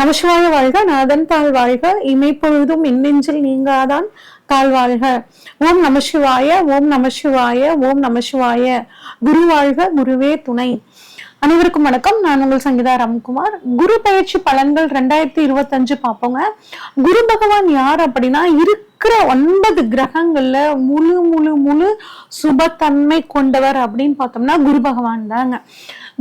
நமசிவாய வாழ்க நாதன் தாழ் வாழ்க இமைப்பொழுதும் இன்னெஞ்சில் நீங்காதான் தாழ் வாழ்க. ஓம் நமசிவாய ஓம் நமசிவாய ஓம் நமசிவாய. குரு வாழ்க குருவே துணை. அனைவருக்கும் வணக்கம். நான் உங்கள் சங்கீதா ராம்குமார். குரு பயிற்சி பலன்கள் ரெண்டாயிரத்தி இருபத்தஞ்சு பார்ப்போங்க. குரு பகவான் யார் அப்படின்னா இருக்கிற ஒன்பது கிரகங்கள்ல முழு முழு முழு சுபத்தன்மை கொண்டவர் அப்படின்னு பார்த்தோம்னா குரு பகவான் தாங்க.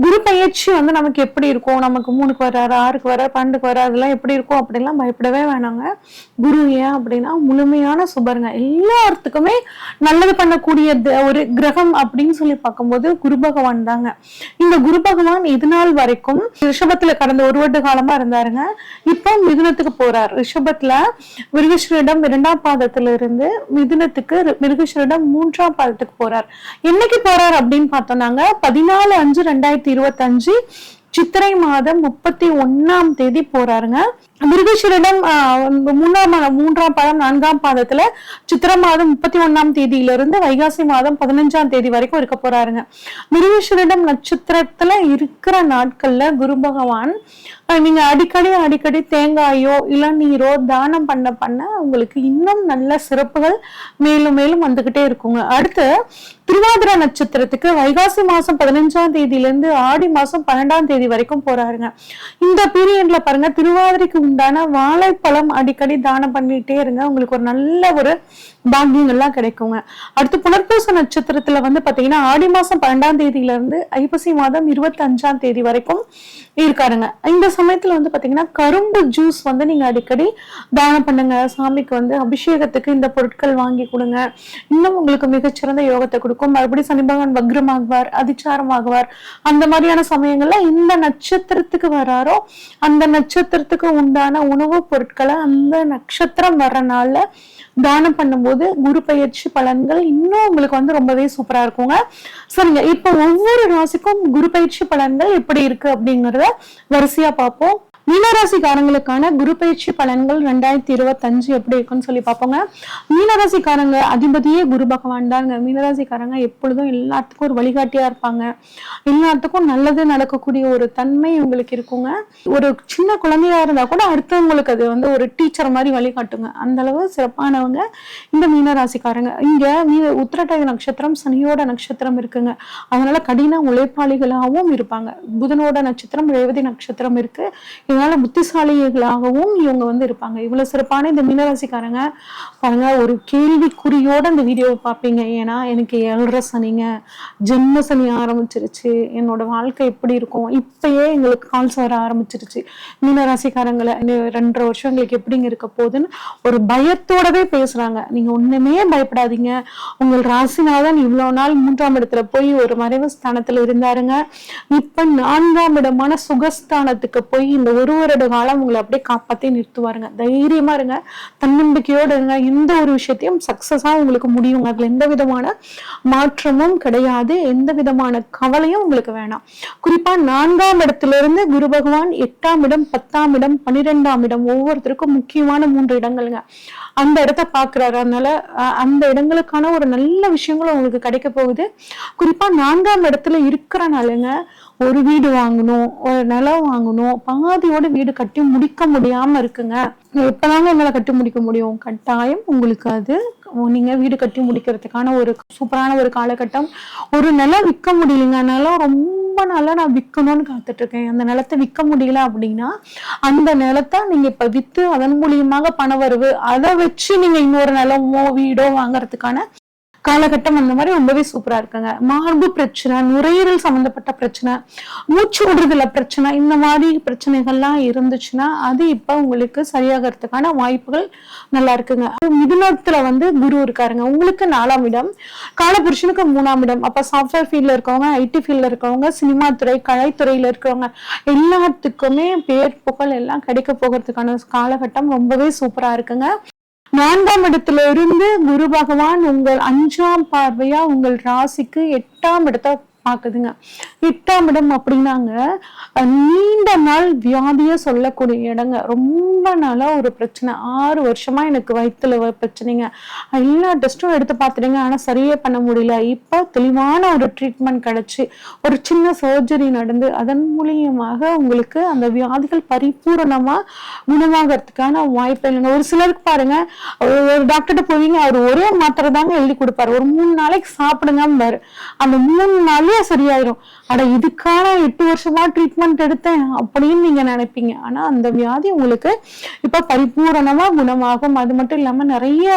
குரு பயிற்சி வந்து நமக்கு எப்படி இருக்கும்? நமக்கு மூணுக்கு வர்றாரு ஆறுக்கு வர பன்னெண்டுக்கு வர அதெல்லாம் எப்படி இருக்கும் அப்படிலாம் பயப்படவே வேணாங்க. குரு ஏன் அப்படின்னா முழுமையான சுபருங்க. எல்லாத்துக்குமே நல்லது பண்ணக்கூடிய த- ஒரு கிரகம் அப்படின்னு சொல்லி பார்க்கும்போது குரு பகவான் தாங்க. இந்த குரு பகவான் இது நாள் வரைக்கும் ரிஷபத்துல கடந்த ஒரு வருட காலமா இருந்தாருங்க. இப்போ மிதுனத்துக்கு போறார். ரிஷபத்துல மிருகஸ்வரிடம் இரண்டாம் பாதத்துல இருந்து மிதுனத்துக்கு மிருகஸ்வரிடம் மூன்றாம் பாதத்துக்கு போறார். என்னைக்கு போறார் அப்படின்னு பார்த்தோம்னாங்க? பதினாலு அஞ்சு ரெண்டாயிரத்தி இருபத்தஞ்சு. சித்திரை மாதம் முப்பத்தி ஒன்னாம் தேதி போறாருங்க. மிருகஸ்வரிடம் ஆஹ், மூன்றாம் பாதம் நான்காம் பாதத்துல சித்திரை மாதம் முப்பத்தி ஒன்னாம் தேதியிலிருந்து வைகாசி மாதம் பதினஞ்சாம் தேதி வரைக்கும் இருக்க போறாருங்க. மிருகஸ்வரிடம் நட்சத்திரத்துல இருக்கிற நாட்கள்ல குரு பகவான் நீங்க அடிக்கடி அடிக்கடி தேங்காயோ இளநீரோ தானம் பண்ண பண்ண உங்களுக்கு இன்னும் நல்ல சிறப்புகள் மேலும் மேலும் வந்துகிட்டே இருக்குங்க. அடுத்து திருவாதிர நட்சத்திரத்துக்கு வைகாசி மாசம் பதினஞ்சாம் தேதியிலிருந்து ஆடி மாசம் பன்னெண்டாம் தேதி வரைக்கும் போறாருங்க. இந்த பீரியட்ல பாருங்க திருவாதிரைக்கு உண்டான வாழைப்பழம் அடிக்கடி தானம் பண்ணிட்டே இருங்க. உங்களுக்கு ஒரு நல்ல ஒரு பாக்கியங்கள்லாம் கிடைக்குங்க. அடுத்து புனர்பூச நட்சத்திரத்துல வந்து பாத்தீங்கன்னா ஆடி மாசம் பன்னெண்டாம் தேதியில இருந்து ஐப்பசி மாதம் இருபத்தி அஞ்சாம் தேதி வரைக்கும் இருக்காருங்க. இந்த சமயத்துல வந்து பாத்தீங்கன்னா கரும்பு ஜூஸ் வந்து நீங்க அடிக்கடி தானம் பண்ணுங்க. சாமிக்கு வந்து அபிஷேகத்துக்கு இந்த பொருட்கள் வாங்கி கொடுங்க. இன்னும் உங்களுக்கு மிகச்சிறந்த யோகத்தை கொடுக்கும். மறுபடியும் சனி பகவான் வக்ரமாகுவார் அதிச்சாரமாகுவார். அந்த மாதிரியான சமயங்கள்ல இந்த நட்சத்திரத்துக்கு வராரோ அந்த நட்சத்திரத்துக்கு உண்டான உணவுப் பொருட்களை அந்த நட்சத்திரம் வர்ற தானம் பண்ணும்போது குரு பயிற்சி பலன்கள் இன்னும் உங்களுக்கு வந்து ரொம்பவே சூப்பரா இருக்குங்க. சரிங்க. இப்போ ஒவ்வொரு ராசிக்கும் குரு பயிற்சி பலன்கள் எப்படி இருக்கு அப்படிங்கறத வரிசையா பார்ப்போம். மீனராசிக்காரங்களுக்கான குரு பயிற்சி பலன்கள் ரெண்டாயிரத்தி இருபத்தஞ்சு எப்படி இருக்குன்னு சொல்லி பார்ப்போங்க. மீனராசிக்காரங்க அதிபதியே குரு பகவான் தாங்க. மீனராசிக்காரங்க எப்பொழுதும் எல்லாத்துக்கும் ஒரு வழிகாட்டியா இருப்பாங்க. எல்லாத்துக்கும் நல்லது நடக்கக்கூடிய ஒரு தன்மை உங்களுக்கு இருக்குங்க. ஒரு சின்ன குழந்தையா இருந்தா கூட அடுத்தவங்களுக்கு அது வந்து ஒரு டீச்சர் மாதிரி வழிகாட்டுங்க. அந்த அளவு சிறப்பானவங்க இந்த மீனராசிக்காரங்க. இங்க மீன உத்திரட்டாதி நட்சத்திரம் சனியோட நட்சத்திரம் இருக்குங்க. அதனால கடின உழைப்பாளிகளாகவும் இருப்பாங்க. புதனோட நட்சத்திரம் ரேவதி நட்சத்திரம் இருக்கு. அதனால புத்திசாலிகளாகவும் இவங்க வந்து இருப்பாங்க. இவ்வளவு சிறப்பான இந்த மீனராசிக்காரங்க பாருங்க ஒரு கேள்விக்குறியோட இந்த வீடியோவை பார்ப்பீங்க. ஏன்னா எனக்கு ஏழரை சனிங்க. ஜென்ம சனி ஆரம்பிச்சிருச்சு. என்னோட வாழ்க்கை எப்படி இருக்கும்? இப்பயே எங்களுக்கு கால்ஸ் வர ஆரம்பிச்சிருச்சு. மீனராசிக்காரங்களை ரெண்டரை வருஷம் எங்களுக்கு எப்படிங்க இருக்க போகுதுன்னு ஒரு பயத்தோடவே பேசுறாங்க. நீங்க ஒண்ணுமே பயப்படாதீங்க. உங்கள் ராசிநாதன் இவ்வளவு நாள் மூன்றாம் இடத்துல போய் ஒரு மறைவு ஸ்தானத்துல இருந்தாருங்க. இப்ப நான்காம் இடமான சுகஸ்தானத்துக்கு போய் இந்த ஒரு வருட காலம் உங்களை அப்படியே காப்பாத்தி நிறுத்துவாருங்க. தைரியமா இருங்க. தன்னம்பிக்கையோடு இருங்க. எந்த ஒரு விஷயத்தையும் சக்சஸா உங்களுக்கு முடியுங்க அதுல எந்த விதமான மாற்றமும் கிடையாது. எந்த விதமான கவலையும் உங்களுக்கு வேணாம். குறிப்பா நான்காம் இடத்துல இருந்து குரு பகவான் எட்டாம் இடம் பத்தாம் இடம் பன்னிரெண்டாம் இடம் ஒவ்வொருத்தருக்கும் முக்கியமான மூன்று இடங்கள்ங்க. அந்த இடத்த பாக்குறாரு அதனால அந்த இடங்களுக்கான ஒரு நல்ல விஷயங்களும் உங்களுக்கு கிடைக்க போகுது. குறிப்பா நான்காம் இடத்துல இருக்கிறனாலுங்க ஒரு வீடு வாங்கணும் ஒரு நிலம் வாங்கணும் பாதியோட வீடு கட்டி முடிக்க முடியாம இருக்குங்க. எப்பதாங்க எங்களை கட்டி முடிக்க முடியும். கட்டாயம் உங்களுக்கு அது நீங்க வீடு கட்டி முடிக்கிறதுக்கான ஒரு சூப்பரான ஒரு காலகட்டம். ஒரு நிலம் விற்க முடியலைங்க. நிலம் ரொம்ப நல்லா நான் விற்கணும்னு காத்துட்டு இருக்கேன் அந்த நிலத்தை விற்க முடியல அப்படின்னா அந்த நிலத்தை நீங்க இப்ப வித்து அதன் மூலியமாக பண வரவு அதை வச்சு நீங்க இன்னொரு நிலமோ வீடோ வாங்குறதுக்கான காலகட்டம் அந்த மாதிரி ரொம்பவே சூப்பரா இருக்குங்க. மார்பு பிரச்சனை நுரையீரல் சம்பந்தப்பட்ட பிரச்சனை மூச்சு விடுறதுல பிரச்சனை இந்த மாதிரி பிரச்சனைகள்லாம் இருந்துச்சுன்னா அது இப்ப உங்களுக்கு சரியாகிறதுக்கான வாய்ப்புகள் நல்லா இருக்குங்க. மிதுனத்துல வந்து குரு இருக்காருங்க. உங்களுக்கு நாலாம் இடம் காலபுருஷனுக்கு மூணாம் இடம். அப்ப சாஃப்ட்வேர் ஃபீல்ட்ல இருக்கவங்க ஐடி ஃபீல்ட்ல இருக்கவங்க சினிமா துறை கலைத்துறையில இருக்கிறவங்க எல்லாத்துக்குமே பேர் புகழ் எல்லாம் கிடைக்க போகிறதுக்கான காலகட்டம் ரொம்பவே சூப்பரா இருக்குங்க. நான்காம் இடத்துல இருந்து குரு பகவான் உங்கள் அஞ்சாம் பார்வையா உங்கள் ராசிக்கு எட்டாம் இடத்தை பாக்குதுங்க. எட்டாம் இடம் அப்படின்னாங்க நீண்ட நாள் வியாதிய சொல்லக்கூடிய இடங்க. ரொம்ப நாளா ஒரு பிரச்சனை. ஆறு வருஷமா எனக்கு வயித்துல பிரச்சனைங்க. எல்லா டெஸ்ட்டும் எடுத்து பார்த்துட்டீங்க. ஆனா சரியே பண்ண முடியல. இப்போ தெளிவான ஒரு ட்ரீட்மெண்ட் கிடைச்சு ஒரு சின்ன சர்ஜரி நடந்து அதன் மூலியமாக உங்களுக்கு அந்த வியாதிகள் பரிபூரணமா குணமாகறதுக்கான வாய்ப்பு இல்லைங்க. ஒரு சிலருக்கு பாருங்க ஒரு ஒரு டாக்டர்கிட்ட போவீங்க அவர் ஒரே மாத்திரை தாங்க எழுதி கொடுப்பாரு. ஒரு மூணு நாளைக்கு சாப்பிடுங்கம்பாரு. அந்த மூணு நாள் சரியாயிரும். அட இதுக்கான எட்டு வருஷமா ட்ரீட்மெண்ட் எடுத்தேன் அப்படின்னு நீங்க நினைப்பீங்க. ஆனா அந்த வியாதி உங்களுக்கு இப்ப பரிபூரணமா குணமாகும். அது மட்டும் இல்லாம நிறைய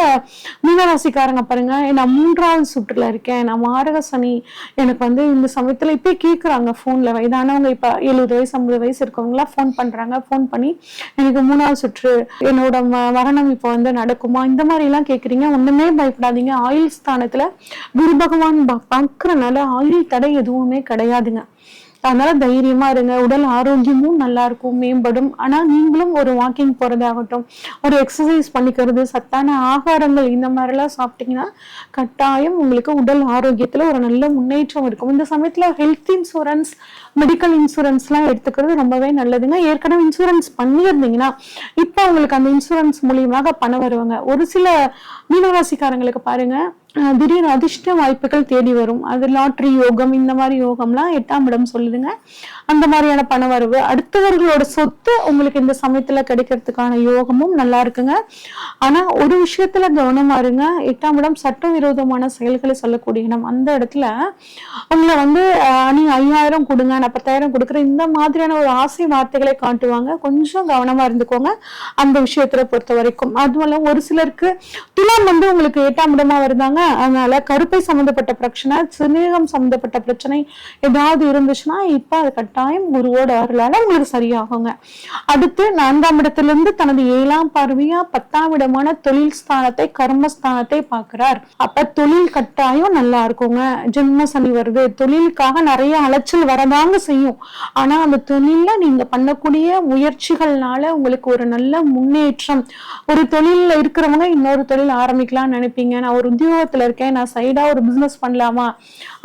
மீனராசிக்காரங்க பாருங்க நான் மூன்றாவது சுற்றுல இருக்கேன். நான் மாரக சனி எனக்கு வந்து இந்த சமயத்துல இப்பயே கேக்குறாங்க போன்ல வயதானவங்க இப்ப எழுபது வயசு ஐம்பது வயசு இருக்கவங்களா ஃபோன் பண்றாங்க. ஃபோன் பண்ணி எனக்கு மூணாவது சுற்று என்னோட மரணம் இப்போ வந்து நடக்குமா? இந்த மாதிரி எல்லாம் கேக்குறீங்க. ஒண்ணுமே பயப்படாதீங்க. ஆயுள் ஸ்தானத்துல குரு பகவான் பார்க்கறனால ஆயுள் தடை எதுவுமே கிடையாதுங்க. அதனால தைரியமா இருங்க. உடல் ஆரோக்கியமும் நல்லா இருக்கும் மேம்படும். ஆனா நீங்களும் ஒரு வாக்கிங் போறதாகட்டும் ஒரு எக்ஸசைஸ் பண்ணிக்கிறது சத்தான ஆகாரங்கள் இந்த மாதிரிலாம் சாப்பிட்டீங்கன்னா கட்டாயம் உங்களுக்கு உடல் ஆரோக்கியத்துல ஒரு நல்ல முன்னேற்றம் இருக்கும். இந்த சமயத்துல ஹெல்த் இன்சூரன்ஸ் மெடிக்கல் இன்சூரன்ஸ்லாம் எடுத்துக்கிறது ரொம்பவே நல்லதுங்க. ஏற்கனவே இன்சூரன்ஸ் பண்ணியிருந்தீங்கன்னா இப்போ உங்களுக்கு அந்த இன்சூரன்ஸ் மூலியமாக பணம் வருவாங்க. ஒரு சில மீனராசிக்காரங்களுக்கு பாருங்க திடீர் அதிர்ஷ்ட வாய்ப்புகள் தேடி வரும். அது லாட்ரி யோகம் இந்த மாதிரி யோகம்லாம் எட்டாம் இடம் சொல்லுதுங்க அந்த மாதிரியான பண வரவு. அடுத்தவர்களோட சொத்து உங்களுக்கு இந்த சமயத்துல கிடைக்கிறதுக்கான யோகமும் நல்லா இருக்குங்க. ஆனா ஒரு விஷயத்துல கவனமா இருங்க எட்டாம் இடம் சட்டவிரோதமான செயல்களை சொல்லக்கூடிய இடம். அந்த இடத்துல உங்களை வந்து நீ ஐயாயிரம் கொடுங்க நான் பத்தாயிரம் கொடுக்குற இந்த மாதிரியான ஒரு ஆசை வார்த்தைகளை காட்டுவாங்க. கொஞ்சம் கவனமா இருந்துக்கோங்க. அந்த விஷயத்துல பொறுத்த வரைக்கும். அதுவும் ஒரு சிலருக்கு துலாம் வந்து உங்களுக்கு எட்டாம் இடமா வருதாங்க அதனால கருப்பை சம்பந்தப்பட்ட பிரச்சனை சிறுநீரகம் சம்மந்தப்பட்ட பிரச்சனை ஏதாவது இருந்துச்சுன்னா இப்ப அது கட்டாயம் குருவோட அருளால உங்களுக்கு சரியாகுங்க. அடுத்து நான்காம் இடத்துல இருந்து தனது ஏழாம் பார்வையா பத்தாம் இடமான தொழில் ஸ்தானத்தை கர்மஸ்தானத்தை பார்க்கிறார். அப்ப தொழில் கட்டாயம் நல்லா இருக்குங்க. ஜென்ம சனி வருது. தொழிலுக்காக நிறைய அலைச்சல் வரதாங்க செய்யும். ஆனா அந்த தொழில நீங்க பண்ணக்கூடிய முயற்சிகள்னால உங்களுக்கு ஒரு நல்ல முன்னேற்றம். ஒரு தொழில்ல இருக்கிறவங்க இன்னொரு தொழில் ஆரம்பிக்கலாம்னு நினைப்பீங்க. நான் ஒரு உத்தியோகத்துல இருக்கேன் நான் சைடா ஒரு பிசினஸ் பண்ணலாமா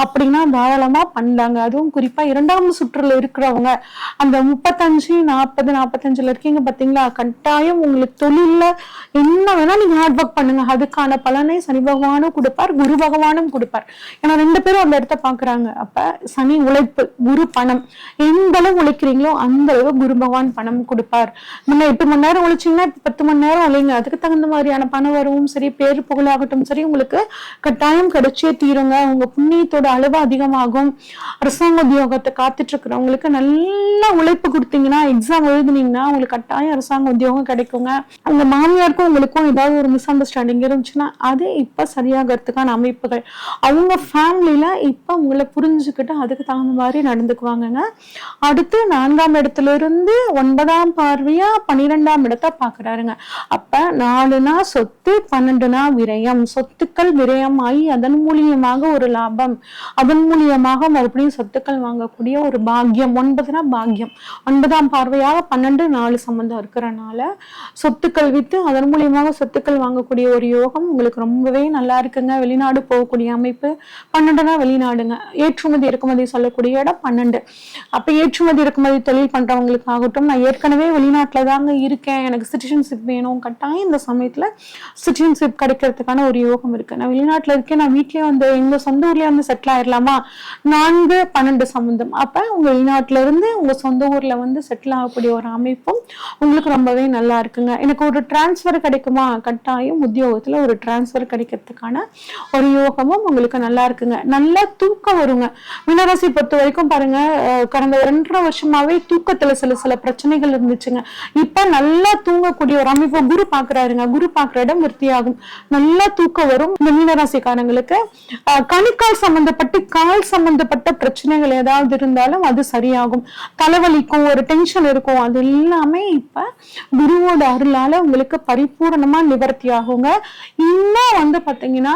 அப்படின்னா தாராளமா பண்ணலாங்க. அதுவும் குறிப்பா இரண்டாம் சுற்றுல இருக்கிறவங்க அந்த முப்பத்தஞ்சு நாற்பது நாற்பத்தஞ்சுல இருக்கீங்க பாத்தீங்களா கட்டாயம் உங்களுக்கு தொழில்ல என்ன வேணா நீங்க ஹார்ட் ஒர்க் பண்ணுங்க. அதுக்கான பலனை சனி பகவானும் கொடுப்பார் குரு பகவானும் கொடுப்பார். ஏன்னா ரெண்டு பேரும் அந்த இடத்த பாக்குறாங்க. அப்ப சனி உழைப்பு குரு பணம் எந்த அளவு உழைக்கிறீங்களோ அந்த அளவு குரு பகவான் பணம் கொடுப்பார். முன்ன எட்டு மணி நேரம் உழைச்சீங்கன்னா பத்து மணி நேரம் உழைங்க. அதுக்கு தகுந்த மாதிரியான பண வரவும் சரி பேர் புகழாகட்டும் சரி உங்களுக்கு கட்டாயம் கிடைச்சே தீருங்க. உங்க புண்ணியத்தோட அளவு அதிகமாகும். அரசாங்க உத்தியோகத்தை காத்துட்டு இருக்கிறவங்களுக்கு நல்ல உழைப்பு கொடுத்தீங்கன்னா எக்ஸாம் எழுதுனீங்கன்னா உங்களுக்கு கட்டாயம் அரசாங்க உத்தியோகம் கிடைக்குங்க. உங்க மாமியாருக்கும் உங்களுக்கும் ஏதாவது ஒரு மிஸ் அண்டர்ஸ்டாண்டிங் இருந்துச்சுன்னா அது இப்ப சரியாகிறதுக்கான அமைப்புகள். அவங்க ஃபேமிலியில இப்ப உங்களை புரிஞ்சுக்கிட்டு அதுக்கு தகுந்த மாதிரி நடந்துக்குவாங்கங்க. அடுத்து நான்காம் இடத்துல இருந்து ஒன்பதாம் பார்வையா பன்னிரெண்டாம் இடத்தை பாக்குறாருங்க. அப்ப நாலுனா சொத்து பன்னெண்டுனா விரயம். சொத்துக்கள் விரயமாகி ஆகி அதன் மூலியமாக ஒரு லாபம் அதன் மூலியமாக மறுபடியும் சொத்துக்கள் வாங்கக்கூடிய ஒரு பாக்கியம். ஒன்பதுனா பாக்கியம். ஒன்பதாம் பார்வையாக பன்னெண்டு நாலு சம்பந்தம் இருக்கிறனால சொத்துக்கள் வித்து அதன் மூலியமாக சொத்துக்கள் வாங்கக்கூடிய ஒரு யோகம் உங்களுக்கு ரொம்பவே நல்லா இருக்குங்க. வெளிநாடு போகக்கூடிய அமைப்பு பன்னெண்டுனா வெளிநாடுங்க. ஏற்றுமதி இறக்குமதி சொல்லக்கூடிய இடம் பன்னெண்டு. அப்ப ஏற்றுமதி இறக்குமதி தொழில் பண்றவங்களுக்கு ஆகட்டும் நான் ஏற்கனவே வெளிநாட்டுல தாங்க இருக்கேன். எனக்கு சிட்டிசன்ஷிப் வேணும். கட்டாயம் இந்த சமயத்துல சிட்டிசன்ஷிப் கிடைக்கிறதுக்கான ஒரு யோகம் இருக்கு. நான் வெளிநாட்டுல இருக்கேன் நான் வீட்லயே வந்து எங்க சொந்த ஊர்லயே வந்து செட்டில் ஆயிடலாமா நான்கு பன்னெண்டு சம்பந்தம். அப்ப உங்க வெளிநாட்டுல இருந்து உங்க சொந்த ஊர்ல வந்து செட்டில் ஆகக்கூடிய ஒரு அமைப்பும் உங்களுக்கு ரொம்பவே நல்லா இருக்குங்க. எனக்கு ஒரு டிரான்ஸ்ஃபர் கிடைக்குமா? கட்டாயம் உத்தியோகத்துல ஒரு டிரான்ஸ்ஃபர் கிடைக்கிறதுக்கான ஒரு யோகமும் உங்களுக்கு நல்லா இருக்குங்க. நல்லா தூக்கம் வருங்க. மீனராசி பொறுத்த வரைக்கும் பாருங்க கடந்த ரெண்டரை வருஷமாவே தூக்கத்துல சில சில பிரச்சனைகள் இருந்துச்சுங்க. இப்ப நல்லா தூங்கக்கூடிய ஒரு அமைப்பு குரு பாக்குறாருங்க. குரு பாக்குற இடம் விருத்தியாகும். நல்லா தூக்கம் வரும். இந்த மீனராசிக்காரங்களுக்கு அஹ், கணுக்கால் சம்பந்தப்பட்டு கால் சம்பந்தப்பட்ட பிரச்சனைகள் ஏதாவது இருந்தாலும் அது சரியாகும். தலைவலிக்கும் ஒரு டென்ஷன் இருக்கும். அது எல்லாமே இப்ப குருவோட அருளால உங்களுக்கு பரிபூர்ணமா நிவர்த்தி ஆகுங்க. இன்னும் வந்து பாத்தீங்கன்னா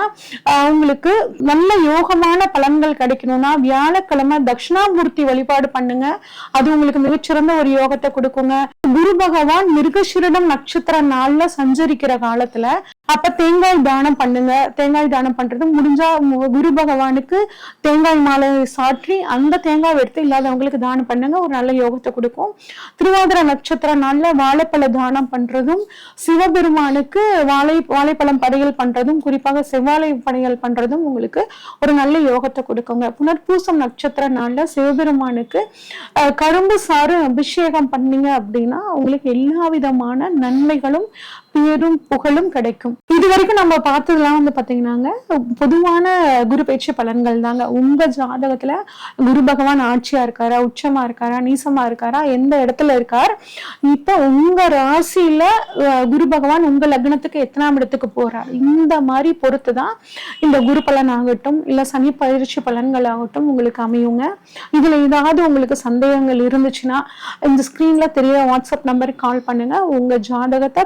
உங்களுக்கு நல்ல யோகமான பலன்கள் கிடைக்கணும்னா வியாழக்கிழமை தட்சிணாமூர்த்தி வழிபாடு பண்ணுங்க. அது உங்களுக்கு மிகச்சிறந்த ஒரு யோகத்தை கொடுக்குங்க. குரு பகவான் மிருகசிரிடம் நட்சத்திர நாள்ல சஞ்சரிக்கிற காலத்துல அப்ப தேங்காய் தானம் பண்ணுங்க. தேங்காய் தானம் பண்றது முடிஞ்சா குரு பகவானுக்கு தேங்காய் மாலை சாற்றி அந்த தேங்காய் எடுத்து இல்லாதவங்களுக்கு தானம் பண்ணுங்க. ஒரு நல்ல யோகத்தை கொடுக்கும். திருவாதிர நட்சத்திர நாள்ல வாழைப்பழ தானம் பண்றதும் சிவபெருமானுக்கு வாழை வாழைப்பழம் படையல் பண்றதும் குறிப்பாக செவ்வாழை படையல் பண்றதும் உங்களுக்கு ஒரு நல்ல யோகத்தை கொடுக்குங்க. புனர்பூசம் நட்சத்திர நாள்ல சிவபெருமானுக்கு அஹ், கரும்பு சாறு அபிஷேகம் பண்ணீங்க அப்படின்னா உங்களுக்கு எல்லா விதமான நன்மைகளும் பேரும் புகழும் கிடைக்கும். இது வரைக்கும் நம்ம பார்த்ததுலாம் வந்து பாத்தீங்கன்னாங்க பொதுவான குரு பயிற்சி பலன்கள் தாங்க. உங்க ஜாதகத்துல குரு பகவான் ஆட்சியா இருக்காரா உச்சமா இருக்காரா நீசமா இருக்காரா எந்த இடத்துல இருக்கார்? இப்ப உங்க ராசியில குரு பகவான் உங்க லக்னத்துக்கு எத்தனாம் இடத்துக்கு போறார்? இந்த மாதிரி பொறுத்து தான் இந்த குரு பலன் ஆகட்டும் இல்ல சனி பயிற்சி பலன்கள் ஆகட்டும் உங்களுக்கு அமையுங்க. இதுல ஏதாவது உங்களுக்கு சந்தேகங்கள் இருந்துச்சுன்னா இந்த ஸ்கிரீன்ல தெரிய வாட்ஸ்அப் நம்பருக்கு கால் பண்ணுங்க. உங்க ஜாதகத்தை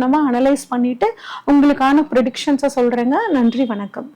கவனமாக அனலைஸ் பண்ணிட்டு உங்களுக்கான ப்ரெடிக்ஷன்ஸை சொல்றேங்க. நன்றி வணக்கம்.